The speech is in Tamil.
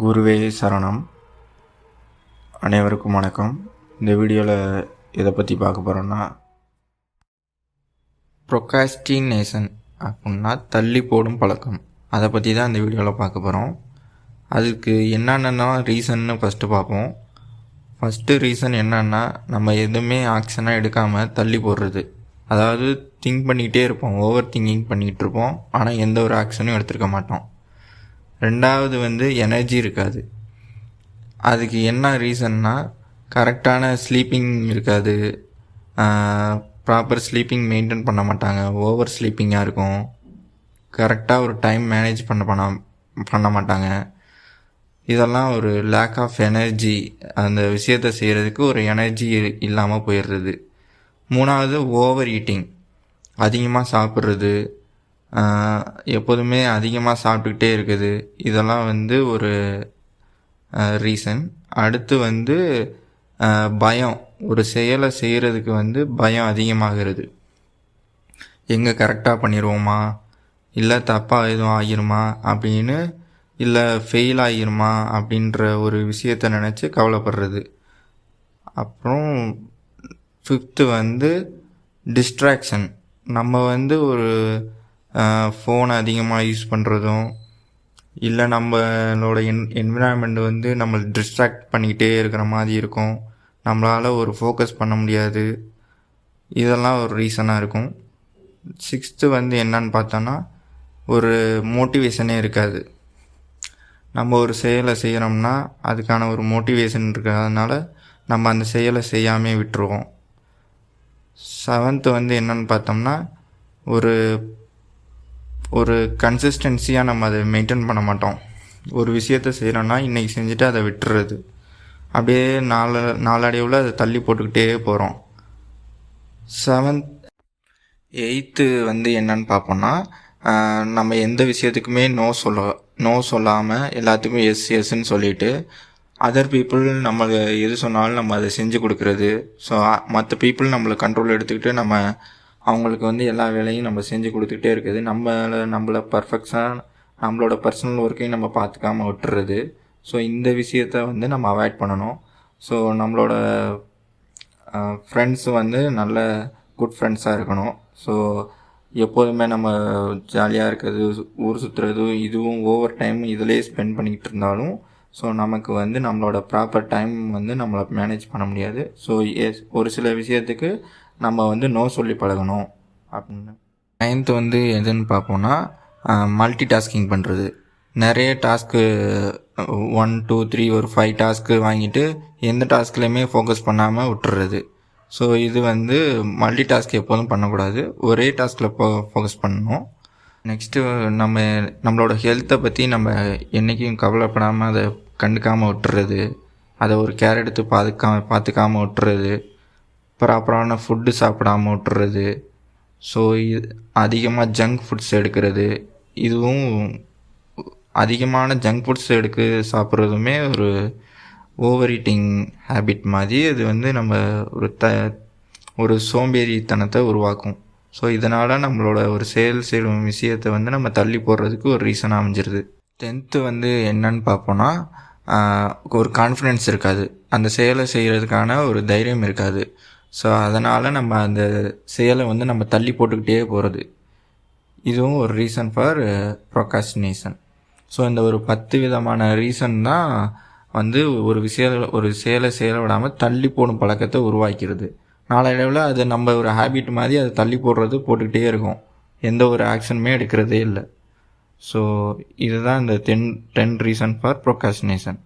குருவே சரணம். அனைவருக்கும் வணக்கம். இந்த வீடியோவில் எதை பற்றி பார்க்க போகிறோன்னா ப்ரொகாஸ்டினேஷன் அப்படின்னா தள்ளி போடும் பழக்கம். அதை பற்றி தான் இந்த வீடியோவில் பார்க்க போகிறோம் அதுக்கு என்னென்னா ரீசன்னு ஃபஸ்ட்டு பார்ப்போம். ஃபஸ்ட்டு ரீசன் என்னன்னா நம்ம எதுவுமே ஆக்ஷனாக எடுக்காமல் தள்ளி போடுறது. அதாவது திங்க் பண்ணிக்கிட்டே இருப்போம். ஓவர் திங்கிங் பண்ணிகிட்ருப்போம் ஆனால் எந்த ஒரு ஆக்ஷனும் எடுத்துருக்க மாட்டோம். ரெண்டாவது வந்து எனர்ஜி இருக்காது. அதுக்கு என்ன ரீசன்னா கரெக்டான ஸ்லீப்பிங் இருக்காது. ப்ராப்பர் ஸ்லீப்பிங் மெயின்டைன் பண்ண மாட்டாங்க. ஓவர் ஸ்லீப்பிங்காக இருக்கும். கரெக்டாக ஒரு டைம் மேனேஜ் பண்ண பண்ண பண்ண மாட்டாங்க. இதெல்லாம் ஒரு லேக் ஆஃப் எனர்ஜி அந்த விஷயத்தை செய்கிறதுக்கு ஒரு எனர்ஜி இல்லாமல் போயிடுறது. மூணாவது ஓவர் ஈட்டிங் அதிகமாக சாப்பிட்றது. எப்போதுமே அதிகமாக சாப்பிட்டுக்கிட்டே இருக்குது. இதெல்லாம் வந்து ஒரு ரீசன் அடுத்து வந்து பயம். ஒரு செயலை செய்கிறதுக்கு வந்து பயம் அதிகமாகிறது. எங்கே கரெக்டாக பண்ணிடுவோமா இல்லை தப்பாக எதுவும் ஆகிருமா? அப்படின்னு இல்லை ஃபெயில் ஆகிருமா? அப்படின்ற ஒரு விஷயத்தை நினச்சி கவலைப்படுறது. அப்புறம் ஃபிஃப்த்து வந்து டிஸ்ட்ராக்ஷன் நம்ம வந்து ஒரு ஃபோனை அதிகமாக யூஸ் பண்ணுறதும் இல்லை நம்மளோட என் என்விரான்மெண்ட் வந்து நம்ம டிஸ்ட்ராக்ட் பண்ணிக்கிட்டே இருக்கிற மாதிரி இருக்கும். நம்மளால் ஒரு ஃபோக்கஸ் பண்ண முடியாது. இதெல்லாம் ஒரு ரீசனாக இருக்கும். சிக்ஸ்த்து வந்து என்னன்னு பார்த்தோன்னா ஒரு மோட்டிவேஷனே இருக்காது. நம்ம ஒரு செயலை செய்கிறோம்னா அதுக்கான ஒரு மோட்டிவேஷன் இருக்கிறதுனால நம்ம அந்த செயலை செய்யாமே விட்டுருவோம். செவன்த்து வந்து என்னன்னு பார்த்தோம்னா ஒரு ஒரு கன்சிஸ்டன்சியாக நம்ம அதை மெயின்டைன் பண்ண மாட்டோம். ஒரு விஷயத்த செய்கிறோன்னா இன்றைக்கி செஞ்சுட்டு அதை விட்டுறது. அப்படியே நாள நாளடைவில் அதை தள்ளி போட்டுக்கிட்டே போகிறோம் செவன்த் எயித்து வந்து என்னன்னு பார்ப்போம்னா நம்ம எந்த விஷயத்துக்குமே நோ சொல்ல நோ சொல்லாமல் எல்லாத்துக்கும் எஸ் எஸ்ன்னு சொல்லிட்டு அதர் பீப்புள் நம்ம எது சொன்னாலும் நம்ம அதை செஞ்சு கொடுக்குறது. ஸோ மற்ற பீப்புள் நம்மளை கண்ட்ரோல் எடுத்துக்கிட்டு நம்ம அவங்களுக்கு வந்து எல்லா வேலையும் நம்ம செஞ்சு கொடுத்துக்கிட்டே இருக்குது. நம்மளை நம்மளை பர்ஃபெக்ஷனாக நம்மளோட பர்சனல் ஒர்க்கையும் நம்ம பார்த்துக்காம விட்டுறது. ஸோ இந்த விஷயத்த வந்து நம்ம அவாய்ட் பண்ணணும். ஸோ நம்மளோட ஃப்ரெண்ட்ஸ் வந்து நல்ல குட் ஃப்ரெண்ட்ஸாக இருக்கணும். ஸோ எப்போதுமே நம்ம ஜாலியாக இருக்கிறது ஊர் சுற்றுறது இதுவும் ஓவர் டைம் இதிலே ஸ்பெண்ட் பண்ணிக்கிட்டு இருந்தாலும் ஸோ நமக்கு வந்து நம்மளோட ப்ராப்பர் டைம் வந்து நம்மளை மேனேஜ் பண்ண முடியாது. ஸோ எஸ் ஒரு சில விஷயத்துக்கு நம்ம வந்து நோ சொல்லி பழகணும் அப்படின்னு. நைன்த்து வந்து எதுன்னு பார்ப்போம்னா மல்டி டாஸ்கிங் பண்ணுறது நிறைய டாஸ்க்கு ஒன் டூ த்ரீ ஒரு ஃபைவ் டாஸ்க்கு வாங்கிட்டு எந்த டாஸ்க்லையுமே ஃபோக்கஸ் பண்ணாமல் விட்டுறது. ஸோ இது வந்து மல்டி டாஸ்க் எப்போதும் பண்ணக்கூடாது. ஒரே டாஸ்கில் ஃபோ ஃபோக்கஸ் பண்ணணும். நெக்ஸ்ட்டு நம்ம நம்மளோட ஹெல்த்தை பற்றி நம்ம என்றைக்கும் கவலைப்படாமல் அதை கண்டுக்காமல் விட்டுறது. அதை ஒரு கேர் எடுத்து பார்த்துக்காம பார்த்துக்காம விட்டுறது. ப்ராப்பரான ஃபுட்டு சாப்பிடாம விட்டுறது. ஸோ இது அதிகமாக ஜங்க் ஃபுட்ஸ் எடுக்கிறது. இதுவும் அதிகமான ஜங்க் ஃபுட்ஸ் எடுக்க சாப்பிட்றதுமே ஒரு ஓவர் ஈட்டிங் ஹேபிட் மாதிரி அது வந்து நம்ம ஒரு த ஒரு சோம்பேறித்தனத்தை உருவாக்கும். ஸோ இதனால் நம்மளோட ஒரு செயல் செய்யும் விஷயத்தை வந்து நம்ம தள்ளி போடுறதுக்கு ஒரு ரீசன் அமைஞ்சிருது. டென்த்து வந்து என்னன்னு பார்ப்போன்னா ஒரு கான்ஃபிடென்ஸ் இருக்காது. அந்த செயலை செய்கிறதுக்கான ஒரு தைரியம் இருக்காது. ஸோ அதனால் நம்ம அந்த செயலை வந்து நம்ம தள்ளி போட்டுக்கிட்டே போகிறது இதுவும் ஒரு ரீசன் ஃபார் ப்ரொகாஸ்டினேஷன் ஸோ இந்த ஒரு பத்து விதமான ரீசன் தான் வந்து ஒரு விஷய ஒரு செயலை செயல விடாமல் தள்ளி போடும் பழக்கத்தை உருவாக்கிறது. நாளடைவில் அது நம்ம ஒரு ஹேபிட் மாதிரி அதை தள்ளி போடுறது போட்டுக்கிட்டே இருக்கும். எந்த ஒரு ஆக்ஷனுமே எடுக்கிறதே இல்லை. ஸோ இதுதான் இந்த ten ten reason for procrastination